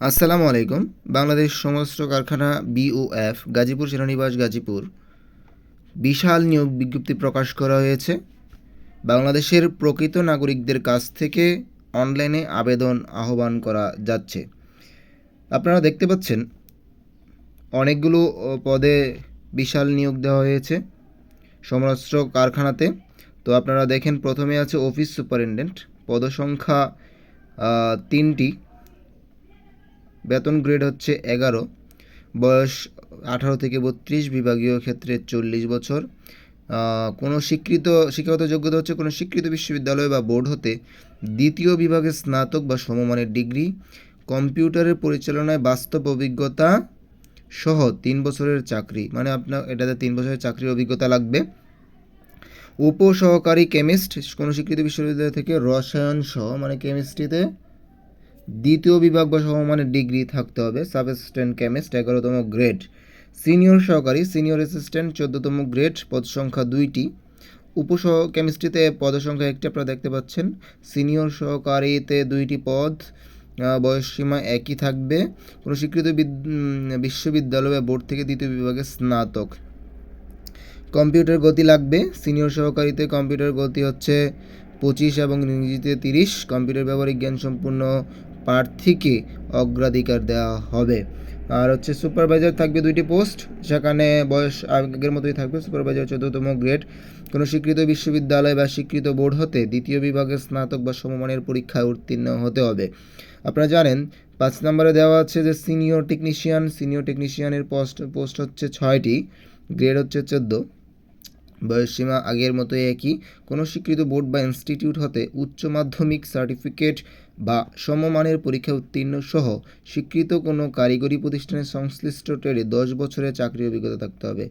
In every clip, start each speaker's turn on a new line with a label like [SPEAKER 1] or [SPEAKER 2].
[SPEAKER 1] আসসালামু আলাইকুম। বাংলাদেশ সমস্ত কারখানা বিওএফ গাজীপুর সেনানিবাস গাজীপুর। বিশাল নিয়োগ বিজ্ঞপ্তি প্রকাশ করা হয়েছে। বাংলাদেশের প্রকৃত নাগরিকদের কাছ থেকে অনলাইনে আবেদন আহ্বান করা যাচ্ছে। আপনারা দেখতে পাচ্ছেন, অনেকগুলো পদে বিশাল নিয়োগ দেওয়া হয়েছে সমরাস্ত্র কারখানাতে। তো আপনারা দেখেন, প্রথমে আছে অফিস সুপারিনটেন্ডেন্ট পদসংখ্যা তিনটি। বেতন গ্রেড হচ্ছে এগারো। বয়স আঠারো থেকে বত্রিশ, বিভাগীয় ক্ষেত্রে চল্লিশ বছর। কোনো স্বীকৃত শিক্ষাগত যোগ্যতা হচ্ছে কোনো স্বীকৃত বিশ্ববিদ্যালয় বা বোর্ড হতে দ্বিতীয় বিভাগে স্নাতক বা সমমানের ডিগ্রি। কম্পিউটারের পরিচালনায় বাস্তব অভিজ্ঞতা সহ তিন বছরের চাকরি। মানে আপনার এটাতে তিন বছরের চাকরির অভিজ্ঞতা লাগবে। উপসহকারী কেমিস্ট, কোনো স্বীকৃত বিশ্ববিদ্যালয় থেকে রসায়ন সহ মানে কেমিস্ট্রিতে দ্বিতীয় বিভাগ বা সমমানের ডিগ্রি থাকতে হবে সাব অ্যাসিস্ট্যান্ট কেমিস্ট এগারোতম গ্রেড সিনিয়র সহকারী সিনিয়র অ্যাসিস্ট্যান্ট চোদ্দতম গ্রেড পদ সংখ্যা দুইটি। উপসহ কেমিস্ট্রিতে পদ সংখ্যা একটি আপনারা দেখতে পাচ্ছেন। সিনিয়র সহকারীতে দুইটি পদ বয়সসীমা একই থাকবে। কোনো স্বীকৃত বিদ- বিশ্ববিদ্যালয় বা বোর্ড থেকে দ্বিতীয় বিভাগে স্নাতক। কম্পিউটার গতি লাগবে। সিনিয়র সহকারীতে কম্পিউটার গতি হচ্ছে পঁচিশ এবং ইংরেজিতে তিরিশ। কম্পিউটার ব্যবহারিক জ্ঞান সম্পূর্ণ প্রার্থীকে অগ্রাধিকার দেওয়া হবে। আর হচ্ছে সুপারভাইজার থাকবে দুইটি পোস্ট সেখানে বয়স আগের মতোই থাকবে। সুপারভাইজার চোদ্দতম গ্রেড, কোনো স্বীকৃত বিশ্ববিদ্যালয় বা স্বীকৃত বোর্ড হতে দ্বিতীয় বিভাগে স্নাতক বা সমমানের পরীক্ষায় উত্তীর্ণ হতে হবে। আপনারা জানেন, পাঁচ নম্বরে দেওয়া আছে যে সিনিয়র টেকনিশিয়ান, সিনিয়র টেকনিশিয়ানের পোস্ট পোস্ট হচ্ছে ছয়টি, গ্রেড হচ্ছে চোদ্দ। বয়সসীমা আগের মতো একই। কোনো স্বীকৃত বোর্ড বা ইনস্টিটিউট হতে উচ্চ মাধ্যমিক সার্টিফিকেট বা সমমানের পরীক্ষা উত্তীর্ণ সহ স্বীকৃত কোনো কারিগরি প্রতিষ্ঠানের সংশ্লিষ্ট ট্রেডে দশ বছরের চাকরির অভিজ্ঞতা থাকতে হবে।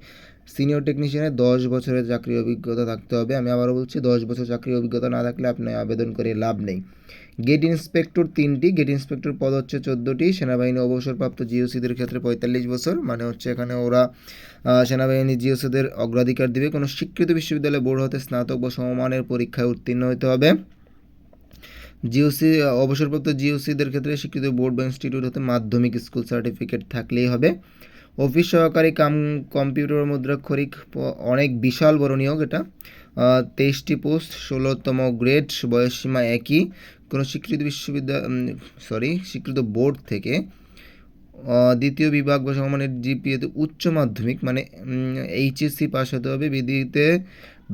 [SPEAKER 1] সিনিয়র টেকনিশিয়ানের দশ বছরের চাকরির অভিজ্ঞতা থাকতে হবে। আমি আবারও বলছি, দশ বছর চাকরির অভিজ্ঞতা না থাকলে আপনি আবেদন করে লাভ নেই। গেট ইন্সপেক্টর তিনটি। গেট ইন্সপেক্টর পদ হচ্ছে চোদ্দোটি। সেনাবাহিনী অবসরপ্রাপ্ত জিওসিদের ক্ষেত্রে পঁয়তাল্লিশ বছর। মানে হচ্ছে এখানে ওরা সেনাবাহিনী জিওসিদের অগ্রাধিকার দিবে। কোনো স্বীকৃত বিশ্ববিদ্যালয় বোর্ড হতে স্নাতক বা সমমানের পরীক্ষায় উত্তীর্ণ হতে হবে। জিওসি অবসরপ্রাপ্ত জিওসিদের ক্ষেত্রে স্বীকৃত বোর্ড বা ইনস্টিটিউট হতে মাধ্যমিক স্কুল সার্টিফিকেট থাকলেই হবে। অফিস সহকারী কাম, কম্পিউটার মুদ্রাক্ষরিক অনেক বিশাল বড় নিয়োগ এটা। তেইশটি পোস্ট, ষোলোতম গ্রেড, বয়সসীমা একই। কোনো স্বীকৃত বিশ্ববিদ্যালয় সরি স্বীকৃত বোর্ড থেকে দ্বিতীয় বিভাগ বা সমমানের জিপিএতে উচ্চ মাধ্যমিক মানে এইচএসসি পাস হতে হবে। বিধিতে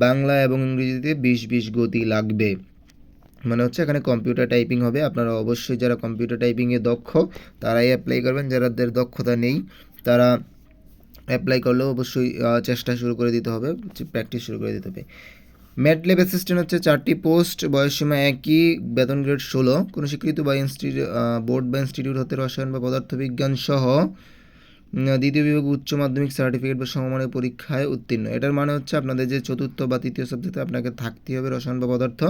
[SPEAKER 1] বাংলা এবং ইংরেজিতে বিশ বিশ গতি লাগবে। মানে হচ্ছে এখানে কম্পিউটার টাইপিং হবে। আপনারা অবশ্যই যারা কম্পিউটার টাইপিংয়ে দক্ষ, তারাই অ্যাপ্লাই করবেন। যাদের দক্ষতা নেই, তারা অ্যাপ্লাই করলেও অবশ্যই চেষ্টা শুরু করে দিতে হবে প্র্যাকটিস শুরু করে দিতে হবে। ম্যাটলেব অ্যাসিস্ট্যান্ট হচ্ছে চারটি পোস্ট বয়সসীমা একই, বেতন গ্রেড ষোলো। কোনো স্বীকৃত বা ইনস্টিটিউট বোর্ড বা ইনস্টিটিউট হতে রসায়ন বা পদার্থবিজ্ঞান সহ দ্বিতীয় বিভাগ উচ্চ মাধ্যমিক সার্টিফিকেট বা সমমানের পরীক্ষায় উত্তীর্ণ। এটার মানে হচ্ছে আপনাদের যে চতুর্থ বা তৃতীয় সাবজেক্টে আপনাকে থাকতেই হবে রসায়ন বা পদার্থ।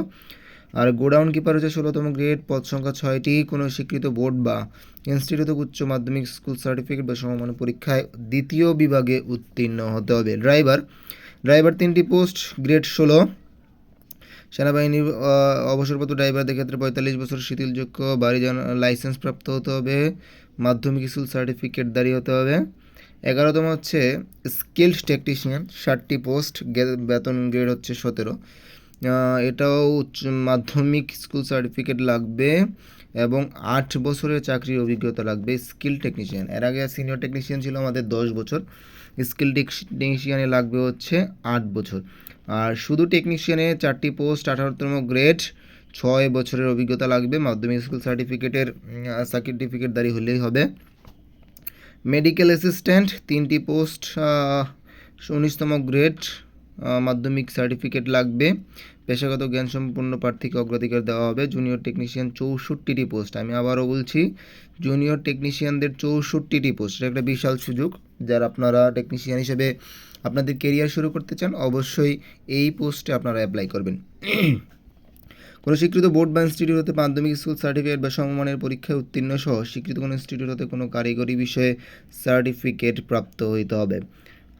[SPEAKER 1] আর গোডাউন কিপার হচ্ছে ষোলোতম গ্রেড, পদ সংখ্যা ছয়টি, কোনো স্বীকৃত বোর্ড বা ইনস্টিটিউট উচ্চ মাধ্যমিক স্কুল সার্টিফিকেট বা সমমানের পরীক্ষায় দ্বিতীয় বিভাগে উত্তীর্ণ হতে হবে। ড্রাইভার ড্রাইভার তিনটি পোস্ট গ্রেড ষোলো। সেনাবাহিনীর অবসরপ্রাপ্ত ড্রাইভারদের ক্ষেত্রে পঁয়তাল্লিশ বছর শিথিলযোগ্য, বাড়ি লাইসেন্স প্রাপ্ত হতে হবে, মাধ্যমিক স্কুল সার্টিফিকেট দাঁড়িয়ে হতে হবে। এগারোতম হচ্ছে স্কিল্ড টেকনিশিয়ান ষাটটি পোস্ট বেতন গ্রেড হচ্ছে সতেরো। এটাও উচ্চ মাধ্যমিক স্কুল সার্টিফিকেট লাগবে এবং আট বছরের চাকরির অভিজ্ঞতা লাগবে স্কিল টেকনিশিয়ান এর আগে সিনিয়র টেকনিশিয়ান ছিল আমাদের দশ বছর স্কিল টেকনিশিয়ানে লাগবে হচ্ছে আট বছর। আর শুধু টেকনিশিয়ানে চারটি পোস্ট আঠারোতম গ্রেড ছয় বছরের অভিজ্ঞতা লাগবে, মাধ্যমিক স্কুল সার্টিফিকেটের সার্টিফিকেট দাঁড়িয়ে হলেই হবে। মেডিকেল অ্যাসিস্ট্যান্ট তিনটি পোস্ট উনিশতম গ্রেড মাধ্যমিক সার্টিফিকেট লাগবে। পেশাগত জ্ঞান সম্পন্ন প্রার্থীকে অগ্রাধিকার দেওয়া হবে জুনিয়র টেকনিশিয়ান চৌষট্টিটি পোস্ট। আমি আবারও বলছি, জুনিয়র টেকনিশিয়ানদের চৌষট্টিটি পোস্ট। এটা একটা বিশাল সুযোগ, যারা আপনারা টেকনিশিয়ান হিসেবে আপনাদের কেরিয়ার শুরু করতে চান, অবশ্যই এই পোস্টে আপনারা অ্যাপ্লাই করবেন। কোনো স্বীকৃত বোর্ড বা ইনস্টিটিউট হতে মাধ্যমিক স্কুল সার্টিফিকেট বা সমমানের পরীক্ষায় উত্তীর্ণ সহ স্বীকৃত কোনো ইনস্টিটিউট হতে কোনো কারিগরি বিষয়ে সার্টিফিকেট প্রাপ্ত হইতে হবে।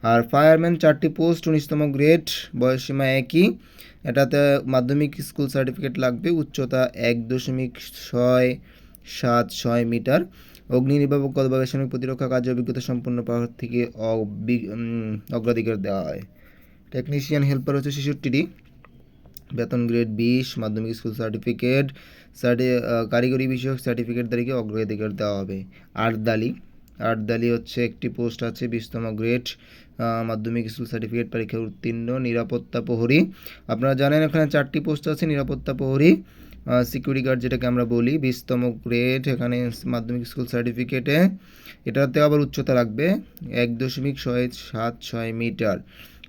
[SPEAKER 1] আর ফায়ারম্যান চারটি পোস্ট উনিশতম গ্রেড বয়সসীমা একই। এটাতে মাধ্যমিক স্কুল সার্টিফিকেট লাগবে উচ্চতা এক দশমিক ছয় সাত ছয় মিটার। অগ্নি নির্বাপক অথবা বেসামরিক প্রতিরক্ষা কার্য অভিজ্ঞতা সম্পন্ন প্রার্থীকে অগ্রাধিকার দেওয়া হয়। টেকনিশিয়ান হেল্পার হচ্ছে ছেষট্টিটি। বেতন গ্রেড বিশ, মাধ্যমিক স্কুল সার্টিফিকেট, সার্টি কারিগরি বিষয়ক সার্টিফিকেট তারিখে অগ্রাধিকার দেওয়া হবে। আটদালি আটদালি হচ্ছে একটি পোস্ট আছে বিশতম গ্রেড। মাধ্যমিক স্কুল সার্টিফিকেট পরীক্ষা উত্তীর্ণ, নিরাপত্তা প্রহরী। আপনারা জানেন এখানে চারটি পোস্ট আছে, নিরাপত্তা প্রহরী সিকিউরিটি গার্ড যেটাকে আমরা বলি, বিশতম গ্রেড এখানে মাধ্যমিক স্কুল সার্টিফিকেটে এটাতে আবার উচ্চতা লাগবে এক দশমিক ছয় সাত ছয় মিটার।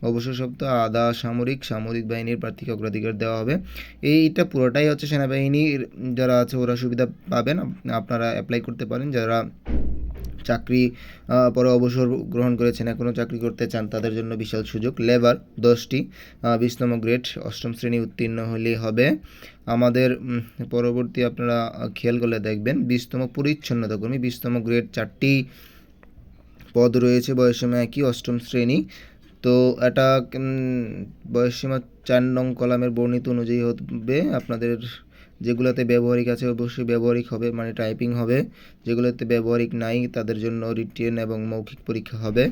[SPEAKER 1] অবসর সপ্তাহ, আধা সামরিক সামরিক বাহিনীর প্রার্থীকে অগ্রাধিকার দেওয়া হবে। এইটা পুরোটাই হচ্ছে সেনাবাহিনীর, যারা আছে ওরা সুবিধা পাবেন, আপ- আপনারা অ্যাপ্লাই করতে পারেন। যারা চাকরি পরে অবসর গ্রহণ করেছেন এখনও চাকরি করতে চান, তাদের জন্য বিশাল সুযোগ। লেবার দশটি বিশতম গ্রেড, অষ্টম শ্রেণি উত্তীর্ণ হলেই হবে। আমাদের পরবর্তী আপনারা খেয়াল করলে দেখবেন, বিশতম পরিচ্ছন্নতা কর্মী, বিশতম গ্রেড চারটি পদ রয়েছে বয়সীমা একই, অষ্টম শ্রেণি। তো এটা বয়সীমা চার নং কলামের বর্ণিত অনুযায়ী হবে, আপনাদের যেগুলোতে ব্যবহারিক আছে, অবশ্যই ব্যবহারিক হবে মানে টাইপিং হবে। যেগুলোতে ব্যবহারিক নাই, তাদের জন্য রিটেন এবং মৌখিক পরীক্ষা হবে।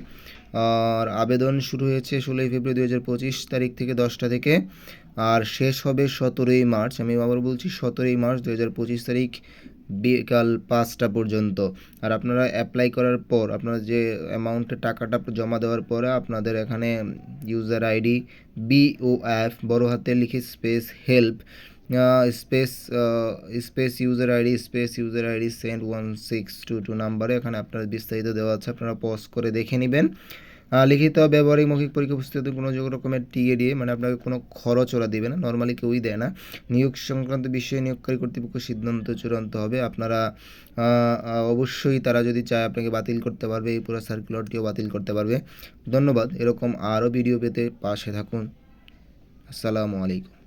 [SPEAKER 1] আর আবেদন শুরু হয়েছে ষোলোই ফেব্রুয়ারি দু হাজার পঁচিশ তারিখ থেকে দশটা থেকে। আর শেষ হবে সতেরোই মার্চ, আমি আবার বলছি সতেরোই মার্চ দু হাজার পঁচিশ তারিখ বিকাল পাঁচটা পর্যন্ত। আর আপনারা অ্যাপ্লাই করার পর, আপনারা যে অ্যামাউন্টের টাকাটা জমা দেওয়ার পরে আপনাদের এখানে ইউজার আইডি বিওএফ বড় হাতে লিখে space help space space user ID space user ID send one six two two নাম্বারে এখানে আপনার বিস্তারিত দেওয়া আছে, আপনারা পজ করে দেখে নেবেন। লিখিত, ব্যবহারিক, মৌখিক পরীক্ষা পুস্তকে কোনো রকমের টিএ দিয়ে মানে আপনাকে কোনো খরচ ওরা দেবে না। নর্মালি কেউই দেয় না। নিয়োগ সংক্রান্ত বিষয়ে নিয়োগকারী কর্তৃপক্ষ সিদ্ধান্ত চূড়ান্ত হবে। আপনারা অবশ্যই তারা যদি চায় আপনাকে বাতিল করতে পারবে, এই পুরো সার্কুলারটিও বাতিল করতে পারবে। ধন্যবাদ। এরকম আরও ভিডিও পেতে পাশে থাকুন। আসসালামু আলাইকুম।